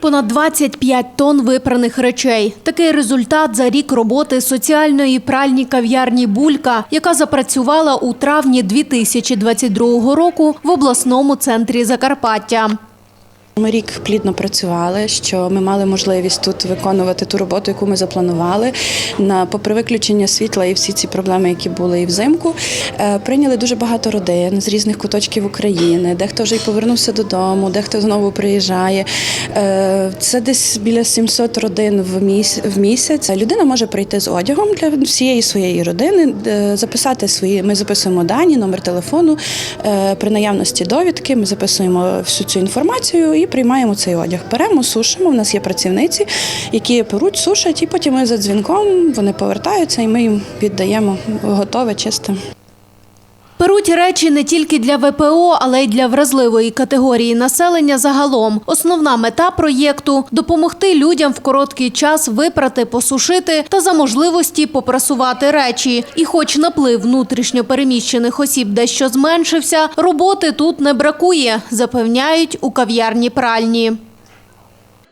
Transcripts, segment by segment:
Понад 25 тонн випраних речей. Такий результат за рік роботи соціальної пральні кав'ярні «Булька», яка запрацювала у травні 2022 року в обласному центрі Закарпаття. Ми рік плідно працювали, що ми мали можливість тут виконувати ту роботу, яку ми запланували. На попри виключення світла і всі ці проблеми, які були і взимку, е, прийняли дуже багато родин з різних куточків України. Дехто вже й повернувся додому, дехто знову приїжджає. Е, Це десь біля 700 родин в місяць. Людина може прийти з одягом для всієї своєї родини, е, записати свої. Ми записуємо дані, номер телефону. При наявності довідки ми записуємо всю цю інформацію і приймаємо цей одяг. Беремо, сушимо. У нас є працівниці, які перуть, сушать, і потім ми за дзвінком вони повертаються, і ми їм віддаємо готове, чисте. Перуть речі не тільки для ВПО, але й для вразливої категорії населення загалом. Основна мета проєкту – допомогти людям в короткий час випрати, посушити та за можливості попрасувати речі. І хоч наплив внутрішньо переміщених осіб дещо зменшився, роботи тут не бракує, запевняють у кав'ярні пральні.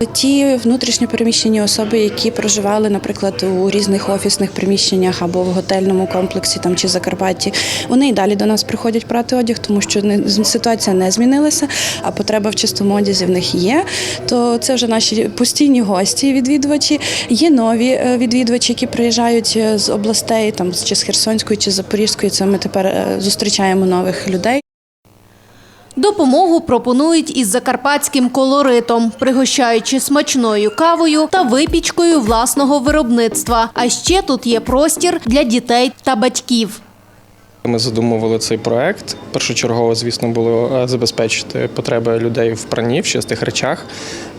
Ті внутрішньо переміщені особи, які проживали, наприклад, у різних офісних приміщеннях або в готельному комплексі там чи Закарпатті, вони і далі до нас приходять прати одяг, тому що не- ситуація не змінилася, а потреба в чистому одязі в них є. То це вже наші постійні гості, відвідувачі. Є нові е, відвідувачі, які приїжджають е, з областей, там чи з Херсонської, чи з Запорізької. Це ми тепер е, зустрічаємо нових людей. Допомогу пропонують із закарпатським колоритом, пригощаючи смачною кавою та випічкою власного виробництва. А ще тут є простір для дітей та батьків. Ми задумували цей проект. Першочергово, звісно, було е, забезпечити потреби людей в пранні, в чистих речах.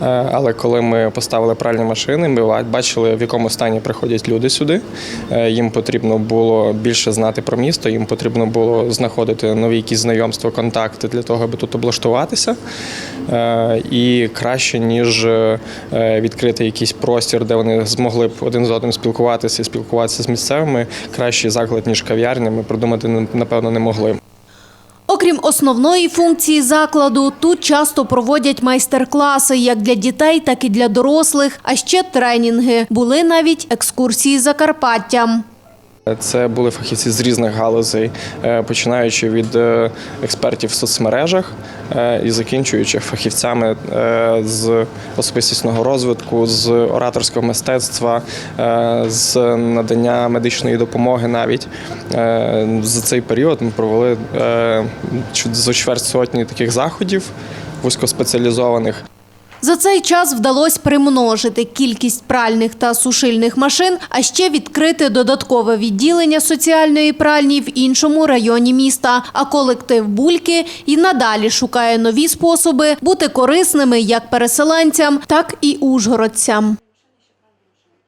Е, Але коли ми поставили пральні машини, ми бачили, в якому стані приходять люди сюди. Е, Їм потрібно було більше знати про місто, їм потрібно було знаходити нові якісь знайомства, контакти для того, аби тут облаштуватися. І краще, ніж відкрити якийсь простір, де вони змогли б один з одним спілкуватися і спілкуватися з місцевими, кращий заклад, ніж кав'ярня, ми придумати напевно не могли. Окрім основної функції закладу, тут часто проводять майстер-класи як для дітей, так і для дорослих, а ще тренінги. Були навіть екскурсії Закарпаттям. Це були фахівці з різних галузей, е, починаючи від е, експертів в соцмережах е, і закінчуючи фахівцями з особистісного розвитку, з ораторського мистецтва, з надання медичної допомоги. Навіть за цей період ми провели зо чверть сотні таких заходів вузькоспеціалізованих. За цей час вдалося примножити кількість пральних та сушильних машин, а ще відкрити додаткове відділення соціальної пральні в іншому районі міста. А колектив Бульки і надалі шукає нові способи бути корисними як переселенцям, так і ужгородцям.